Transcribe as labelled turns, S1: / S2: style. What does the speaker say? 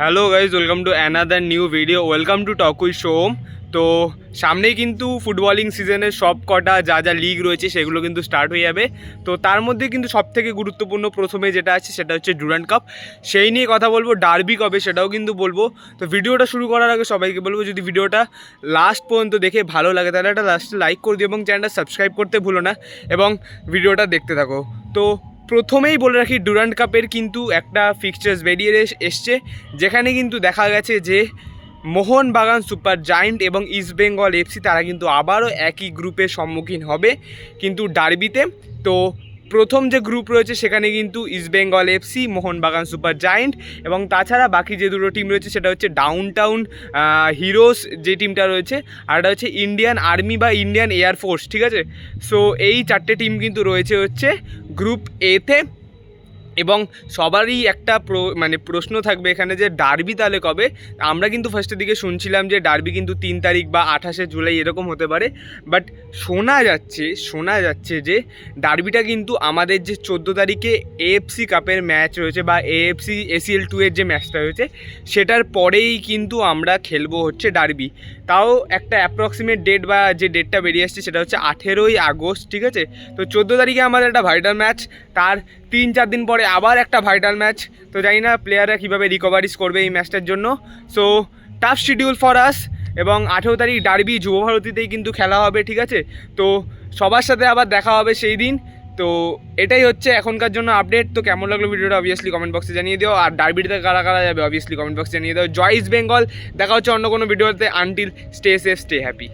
S1: Hello guys welcome to another new video welcome to টকুই শোম তো সামনেই কিন্তু ফুটবলিং সিজনের সব কটা যা যা লিগ রয়েছে সেগুলো কিন্তু স্টার্ট হয়ে যাবে। তো তার মধ্যে কিন্তু সব থেকে গুরুত্বপূর্ণ প্রথমে যেটা আছে সেটা হচ্ছে ডুরান্ড কাপ সেই নিয়ে কথা বলব ডার্বি কবে সেটাও কিন্তু বলব। তো ভিডিওটা শুরু করার আগে সবাইকে বলব যদি ভিডিওটা লাস্ট পর্যন্ত দেখে ভালো লাগে তাহলে একটা লাস্টে লাইক করে দিও এবং চ্যানেলটা সাবস্ক্রাইব করতে ভুলো না এবং ভিডিওটা দেখতে থাকো। তো প্রথমেই বলে রাখি ডুরান্ড কাপের কিন্তু একটা ফিক্সচার্স বেরিয়ে এস- এসছে, যেখানে কিন্তু দেখা গেছে যে মোহনবাগান সুপার জায়েন্ট এবং ইস্ট বেঙ্গল এফসি তারা কিন্তু আবারও একই গ্রুপের সম্মুখীন হবে কিন্তু ডার্বিতে। তো প্রথম যে গ্রুপ রয়েছে সেখানে কিন্তু east Bengal FC Mohun Bagan super giant এবং তাছাড়া বাকি যে দুটো টিম রয়েছে সেটা হচ্ছে ডাউন টাউন হিরোস যে টিমটা রয়েছে আর এটা হচ্ছে ইন্ডিয়ান আর্মি বা ইন্ডিয়ান এয়ারফোর্স ঠিক আছে? সো এই চারটে টিম কিন্তু রয়েছে হচ্ছে গ্রুপ এতে এবং সবারই একটা প্র মানে প্রশ্ন থাকবে এখানে যে ডার্বি তাহলে কবে? আমরা কিন্তু ফার্স্টের দিকে শুনছিলাম যে ডার্বি কিন্তু তিন তারিখ বা আঠাশে জুলাই এরকম হতে পারে। বাট শোনা যাচ্ছে শোনা যাচ্ছে যে ডার্বিটা কিন্তু আমাদের যে চোদ্দ তারিখে এএফসি কাপের ম্যাচ রয়েছে বা এএফসি এসিএল টু এর যে ম্যাচটা রয়েছে, সেটার পরেই কিন্তু আমরা খেলব হচ্ছে ডার্বি। তাও একটা অ্যাপ্রক্সিমেট ডেট বা যে ডেটটা বেরিয়ে আসছে সেটা হচ্ছে আঠেরোই আগস্ট, ঠিক আছে? তো চোদ্দ তারিখে আমাদের একটা ভাইটাল ম্যাচ তার তিন চার দিন পরে আবার একটা ভাইটাল ম্যাচ তো জানি না প্লেয়াররা কীভাবে রিকভারিস করবে এই ম্যাচটার জন্য। So tough schedule for us এবং আঠেরো তারিখ ডার্বি যুবভারতীতেই কিন্তু খেলা হবে, ঠিক আছে? তো সবার সাথে আবার দেখা হবে সেই দিন। তো এটাই হচ্ছে এখনকার জন্য আপডেট তো কেমন লাগল ভিডিওটা অবভিয়াসলি কমেন্ট বক্সে জানিয়ে দিও। আর ডার্বিতে কারা কারা যাবে অবভিয়াসলি কমেন্ট বক্সে জানিয়ে দিও। জয় ইস্ট বেঙ্গল। দেখা হচ্ছে অন্য কোনো ভিডিওতে until stay safe stay happy